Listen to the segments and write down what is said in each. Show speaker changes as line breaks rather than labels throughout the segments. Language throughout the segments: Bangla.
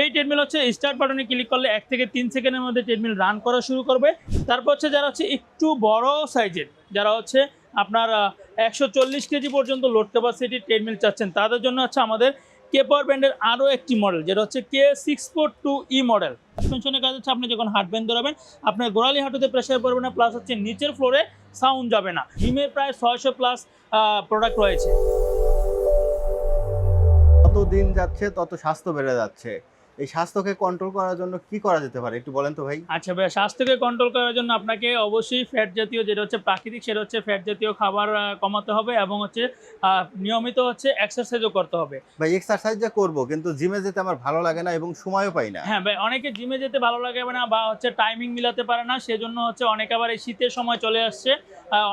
এই ট্রেডমিল হচ্ছে স্টার্ট বাটনে ক্লিক করলে এক থেকে তিন সেকেন্ডের মধ্যে ট্রেডমিল রান করা শুরু করবে। তারপর হচ্ছে যারা হচ্ছে একটু বড় সাইজের যারা হচ্ছে আপনার একশো চল্লিশ কেজি পর্যন্ত লোড ক্যাপাসিটি ট্রেডমিল চাচ্ছেন, তাদের জন্য হচ্ছে আমাদের কে পাওয়ার ব্যান্ডের আরও একটি মডেল যেটা হচ্ছে K six four two E model সাসপেনশনের কাজ হচ্ছে আপনি যখন হাট ব্যান্ড ধরাবেন আপনার গোড়ালি হাঁটুতে প্রেশার পড়বে না প্লাস হচ্ছে নিচের ফ্লোরে সাউন্ড যাবে না। জিমে প্রায় ছয়শো প্লাস প্রোডাক্ট রয়েছে।
যত দিন যাচ্ছে, তত স্বাস্থ্য বেড়ে যাচ্ছে। এই স্বাস্থ্যকে কন্ট্রোল করার জন্য কি করা যেতে পারে? একটু বলেন তো ভাই।
আচ্ছা ভাই স্বাস্থ্যকে কন্ট্রোল করার জন্য আপনাকে অবশ্যই ফ্যাট জাতীয় যেটা হচ্ছে প্রাকৃতিক সেটা হচ্ছে ফ্যাট জাতীয় খাবার কমাতে হবে এবং হচ্ছে নিয়মিত হচ্ছে এক্সারসাইজও করতে হবে।
ভাই এক্সারসাইজ যা করব কিন্তু জিমে যেতে আমার ভালো লাগে না এবং সময়ও পাই না।
হ্যাঁ ভাই অনেকে জিমে যেতে ভালো লাগে না বা হচ্ছে টাইমিং মিলাতে পারে না সেজন্য হচ্ছে অনেকে আবার এই শীতের সময় চলে আসছে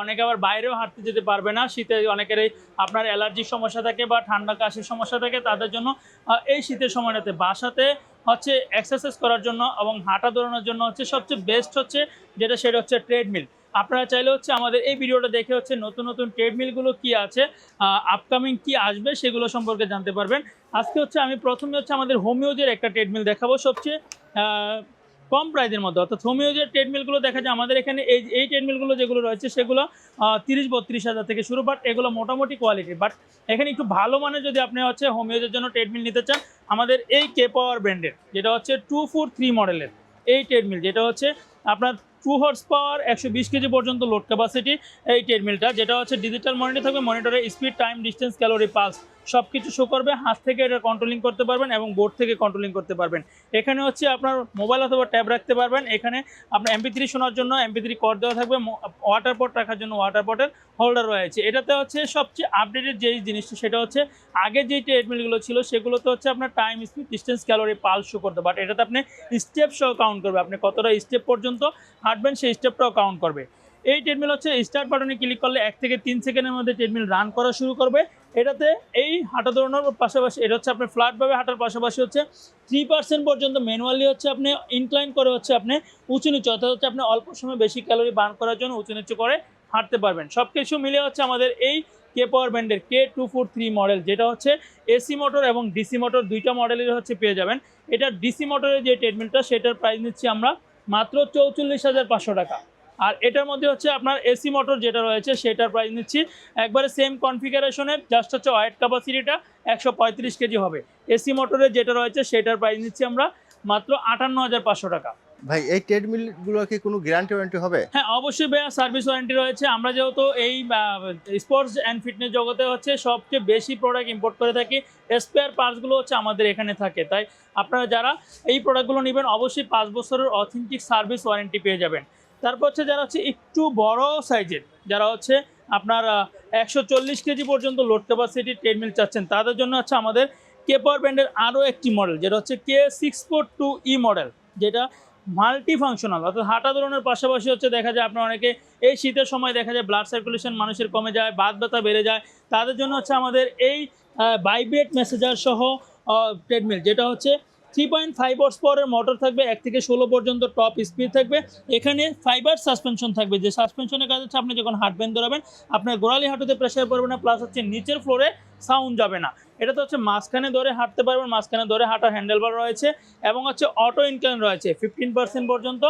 অনেকে আবার বাইরেও হাঁটতে যেতে পারবে না। শীতে অনেকের এই আপনার অ্যালার্জির সমস্যা থাকে বা ঠান্ডা কাশির সমস্যা থাকে তাদের জন্য এই শীতের সময়টাতে বাসাতে হচ্ছে এক্সারসাইজ করার জন্য এবং হাঁটা দৌড়ানোর জন্য হচ্ছে সবচেয়ে বেস্ট হচ্ছে, যেটা সেটা হচ্ছে ট্রেডমিল আপনারা চাইলে হচ্ছে আমাদের এই ভিডিওটা দেখে হচ্ছে নতুন নতুন ট্রেডমিলগুলো কি আছে আপকামিং কি আসবে সেগুলো সম্পর্কে জানতে পারবেন। আজকে হচ্ছে আমি প্রথমে হচ্ছে আমাদের হোমিওদের একটা ট্রেডমিল দেখাবো সবচেয়ে কম প্রাইজের মধ্যে। অর্থাৎ হোমিওজের ট্রেডমিলগুলো দেখা যায়, আমাদের এখানে এই এই ট্রেডমিলগুলো যেগুলো রয়েছে, সেগুলো তিরিশ, বত্রিশ হাজার থেকে শুরু বাট এগুলো মোটামুটি কোয়ালিটি বাট এখানে একটু ভালো মানে যদি আপনি হচ্ছে হোমিওজের জন্য ট্রেডমিল নিতে চান, আমাদের এই কে পাওয়ার ব্র্যান্ডের যেটা হচ্ছে টু ফোর থ্রি মডেলের এই ট্রেডমিল যেটা হচ্ছে আপনার টু হর্স পাওয়ার একশো বিশ কেজি পর্যন্ত লোড ক্যাপাসিটি এই ট্রেডমিলটা যেটা হচ্ছে ডিজিটাল মনিটর থাকবে মনিটরে speed time distance calorie pulse সব কিছু শো করবে, হাত থেকে এটা কন্ট্রোলিং করতে পারবেন এবং বোর্ড থেকে কন্ট্রোলিং করতে পারবেন। এখানে হচ্ছে আপনার মোবাইল অথবা ট্যাব রাখতে পারবেন। এখানে আপনার এমপি থ্রি শোনার জন্য এমপি থ্রি কর দেওয়া থাকবে ওয়াটার পট রাখার জন্য ওয়াটার পটের হোল্ডার রয়েছে। এটাতে হচ্ছে সবচেয়ে আপডেটেড যেই জিনিসটা, সেটা হচ্ছে আগে যেই ট্রেডমিলগুলো ছিল, সেগুলোতে হচ্ছে আপনার time speed distance calorie pulse show করতে বাট এটাতে আপনি স্টেপ সহ কাউন্ট করবে। আপনি কতটা স্টেপ পর্যন্ত হাঁটবেন, সেই স্টেপটাও কাউন্ট করবে। এই ট্রেডমিল হচ্ছে স্টার্ট বাটনে ক্লিক করলে এক থেকে তিন সেকেন্ডের মধ্যে ট্রেডমিল রান করা শুরু করবে। এটাতে এই হাঁটা দৌড়ানোর পাশাপাশি, এটা হচ্ছে আপনার ফ্ল্যাটভাবে হাঁটার পাশাপাশি হচ্ছে থ্রি পার্সেন্ট পর্যন্ত ম্যানুয়ালি হচ্ছে আপনি ইনক্লাইন করে হচ্ছে আপনি উঁচু নিচু, অর্থাৎ হচ্ছে আপনি অল্প সময় বেশি ক্যালোরি বার্ন করার জন্য উঁচু নিচু করে হাঁটতে পারবেন। সব কিছু মিলে হচ্ছে আমাদের এই কে পাওয়ার ব্যান্ডের K two four three model যেটা হচ্ছে এসি মোটর এবং ডিসি মোটর দুইটা মডেলের হচ্ছে পেয়ে যাবেন। এটা ডিসি মোটরের যে ট্রেডমিলটা সেটার প্রাইস নিচ্ছি আমরা মাত্র চৌচল্লিশ হাজার পাঁচশো টাকা। আর এটার মধ্যে হচ্ছে আপনার এসি মোটর যেটা রয়েছে সেটার প্রাইস নিচ্ছি। একবারে সেম কনফিগারেশনের জাস্ট হচ্ছে ওয়েট ক্যাপাসিটিটা একশো পঁয়ত্রিশ কেজি হবে। এসি মোটরের যেটা রয়েছে সেটার প্রাইস নিচ্ছি আমরা মাত্র আটান্ন হাজার পাঁচশো টাকা।
ভাই এই ট্রেডমিলগুলো কি কোনো গ্যারান্টি ওয়ারেন্টি হবে?
হ্যাঁ অবশ্যই ভাইয়া সার্ভিস ওয়ারেন্টি রয়েছে। আমরা যেহেতু এই স্পোর্টস অ্যান্ড ফিটনেস জগতে হচ্ছে সবচেয়ে বেশি প্রোডাক্ট ইম্পোর্ট করে থাকি স্পেয়ার পার্টসগুলো হচ্ছে আমাদের এখানে থাকে। তাই আপনারা যারা এই প্রোডাক্টগুলো নেবেন অবশ্যই পাঁচ বছরের অথেন্টিক সার্ভিস ওয়ারেন্টি পেয়ে যাবেন। তারপর হচ্ছে যারা হচ্ছে একটু বড় সাইজের, যারা হচ্ছে আপনার একশো চল্লিশ কেজি পর্যন্ত লোড ক্যাপাসিটি ট্রেডমিল চাচ্ছেন, তাদের জন্য হচ্ছে আমাদের কে পাওয়ার ব্র্যান্ডের আরও একটি মডেল যেটা হচ্ছে K six four two E model যেটা মাল্টি ফাংশনাল অর্থাৎ হাঁটা দৌড়ানোর পাশাপাশি হচ্ছে দেখা যায় আপনার অনেকে এই শীতের সময় দেখা যায় ব্লাড সার্কুলেশন মানুষের কমে যায়, বাত ব্যথা বেড়ে যায়, তাদের জন্য হচ্ছে আমাদের এই বাইব্রেট মেসেজার সহ ট্রেডমিল যেটা হচ্ছে থ্রি পয়েন্ট ফাইভ হর্স পাওয়ারের মোটর থাকবে, এক থেকে ষোলো পর্যন্ত টপ স্পিড থাকবে। এখানে ফাইবার সাসপেনশন থাকবে, যে সাসপেনশনের কাজ হচ্ছে আপনি যখন হাঁটবেন, দৌড়াবেন, আপনার গোড়ালি হাঁটুতে প্রেশার পড়বে না প্লাস হচ্ছে নিচের ফ্লোরে সাউন্ড যাবে না। এটা তো হচ্ছে মাঝখানে ধরে হাঁটতে পারবেন, মাঝখানে ধরে হাঁটার হ্যান্ডেলবার রয়েছে এবং হচ্ছে অটো ইনক্লাইন রয়েছে ফিফটিন পার্সেন্ট পর্যন্ত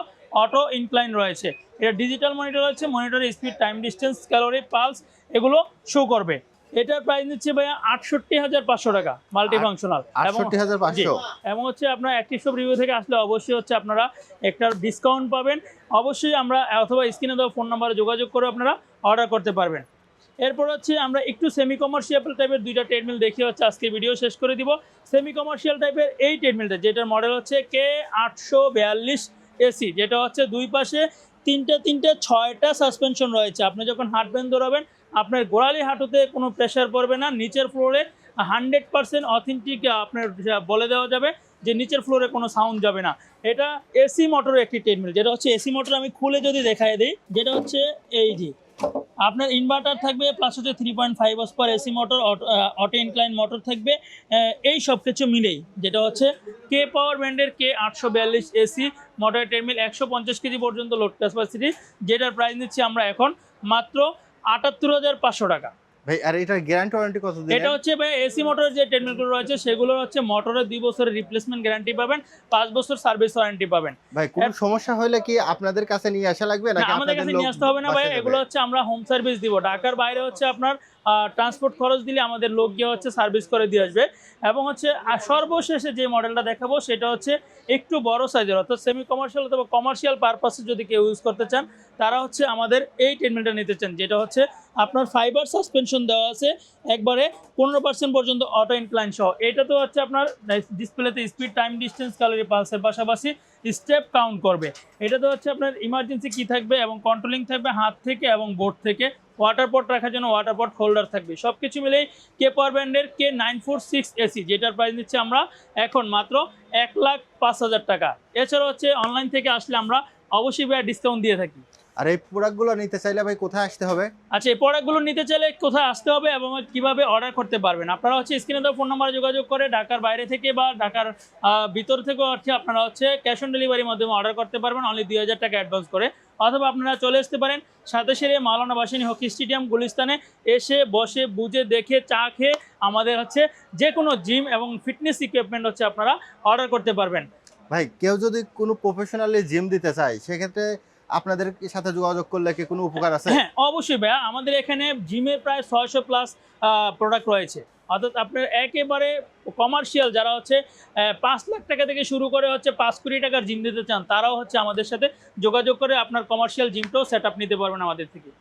অটো ইনক্লাইন রয়েছে। এটা ডিজিটাল মনিটর রয়েছে মনিটরের speed time distance calorie pulse এগুলো শো করবে। এটার প্রাইস নিচ্ছে ভাইয়া আটষট্টি হাজার পাঁচশো টাকা মাল্টি ফাংশনাল
আটষট্টি হাজার পাঁচশো?
এবং হচ্ছে আপনার অ্যাক্টিভ শপ রিভিউ থেকে আসলে অবশ্যই হচ্ছে আপনারা একটা ডিসকাউন্ট পাবেন। অবশ্যই আমরা অথবা স্ক্রিনে দেওয়া ফোন নাম্বারে যোগাযোগ করে আপনারা অর্ডার করতে পারবেন। এরপর হচ্ছে আমরা একটু সেমি কমার্শিয়াল টাইপের দুইটা ট্রেডমিল দেখিয়ে হচ্ছে আজকে ভিডিও শেষ করে দিব। সেমি কমার্শিয়াল টাইপের এই ট্রেডমিলটা যেটার মডেল হচ্ছে কে আটশো বিয়াল্লিশ এসি যেটা হচ্ছে দুই পাশে তিনটে তিনটে, ছয়টা সাসপেনশন রয়েছে। আপনি যখন হাঁটবেন, দৌড়াবেন, আপনার গোড়ালি হাঁটুতে কোনো প্রেশার পড়বে না, নিচের ফ্লোরে হান্ড্রেড পারসেন্ট অথেন্টিক আপনার বলে দেওয়া যাবে যে নিচের ফ্লোরে কোনো সাউন্ড যাবে না। এটা এসি মোটরের একটি ট্রেডমিল যেটা হচ্ছে এসি মোটর আমি খুলে যদি দেখাই দিই, যেটা হচ্ছে এই যে আপনার ইনভার্টার থাকবে প্লাস হচ্ছে থ্রি পয়েন্ট ফাইভ অস্পার পার AC motor auto incline motor থাকবে। এই সব কিছু মিলেই যেটা হচ্ছে কে পাওয়ার ব্র্যান্ডের কে আটশো বিয়াল্লিশ এসি মোটর টেরমিল একশো পঞ্চাশ কেজি পর্যন্ত লোড ক্যাপাসিটি যেটার প্রাইস নিচ্ছি আমরা এখন মাত্র আটাত্তর হাজার পাঁচশো টাকা।
ভাই আর গ্যারান্টি ওয়ারেন্টি কত দিন
এটা হচ্ছে ভাই এসি মোটরের যে ট্রিটমেন্টগুলো রয়েছে সেগুলো হচ্ছে মোটরের বছরের রিপ্লেসমেন্ট গ্যারান্টি পাবেন পাঁচ বছর সার্ভিস ওয়ারেন্টি পাবেন।
ভাই কোনো সমস্যা হলে কি আপনাদের কাছে নিয়ে আসা লাগবে নাকি
আমাদের কাছে নিয়ে আসতে হবে না ভাই এগুলো হচ্ছে আমরা হোম সার্ভিস দিব। ঢাকার বাইরে হচ্ছে আপনার ট্রান্সপোর্ট খরচ দিলে আমাদের লোক গিয়ে হচ্ছে সার্ভিস করে দিয়ে আসবে। এবং হচ্ছে সর্বশেষে যে মডেলটা দেখাবো সেটা হচ্ছে একটু বড় সাইজের অর্থাৎ সেমি কমার্শিয়াল অথবা কমার্শিয়াল পারপাসে যদি কেউ ইউজ করতে চান, তারা হচ্ছে আমাদের এই ট্রিটমেন্টটা নিতে চান, যেটা হচ্ছে আপনার ফাইবার সাসপেনশন দেওয়া আছে, একবারে পনেরো পার্সেন্ট পর্যন্ত অটো ইনক্লাইন সহ। এটা তো হচ্ছে আপনার ডিসপ্লেতে স্পিড টাইম ডিস্টেন্স ক্যালোরি পালসের পাশাপাশি স্টেপ কাউন্ট করবে। এটা তো হচ্ছে আপনার ইমার্জেন্সি কি থাকবে এবং কন্ট্রোলিং থাকবে হাত থেকে এবং বোর্ড থেকে। ওয়াটার পট রাখার জন্য ওয়াটার পট হোল্ডার থাকবে। সব কিছু মিলেই কে পাওয়ার ব্র্যান্ডের K nine four six AC যেটার প্রাইস নিচ্ছে আমরা এখন মাত্র এক লাখ পাঁচ হাজার টাকা। এছাড়া হচ্ছে অনলাইন থেকে আসলে আমরা অবশ্যই ডিসকাউন্ট দিয়ে থাকি।
আর এই প্রোডাক্টগুলো নিতে চাইলে ভাই কোথায় আসতে হবে?
আচ্ছা এই প্রোডাক্টগুলো নিতে চাইলে কোথায় আসতে হবে এবং কীভাবে অর্ডার করতে পারবেন? আপনারা হচ্ছে স্ক্রিনে দেওয়া ফোন নাম্বারে যোগাযোগ করে ঢাকার বাইরে থেকে বা ঢাকার ভিতর থেকেও হচ্ছে আপনারা হচ্ছে ক্যাশ অন ডেলিভারির মাধ্যমে অর্ডার করতে পারবেন অনলি দুই হাজার টাকা অ্যাডভান্স করে। অথবা আপনারা চলে আসতে পারেন সাথে সেরে মাওলানা বাসিনী হকি স্টেডিয়াম গুলিস্তানে। এসে বসে বুঝে দেখে চা খেয়ে আমাদের হচ্ছে যে কোনো জিম এবং ফিটনেস ইকুইপমেন্ট হচ্ছে আপনারা অর্ডার করতে পারবেন।
ভাই কেউ যদি কোনো প্রফেশনালি জিম দিতে চায় সেক্ষেত্রে আপনাদের সাথে যোগাযোগ করলে কি কোনো উপকার আছে?
হ্যাঁ অবশ্যই ভাইয়া। আমাদের এখানে জিমের প্রায় ছয়শো প্লাস প্রোডাক্ট রয়েছে। অর্থাৎ আপনার একেবারে কমার্শিয়াল যারা হচ্ছে পাঁচ লাখ টাকা থেকে শুরু করে হচ্ছে পাঁচ কোটি টাকার জিম দিতে চান, তারাও হচ্ছে আমাদের সাথে যোগাযোগ করে আপনার কমার্শিয়াল জিমটাও সেট আপ নিতে পারবেন আমাদের থেকে।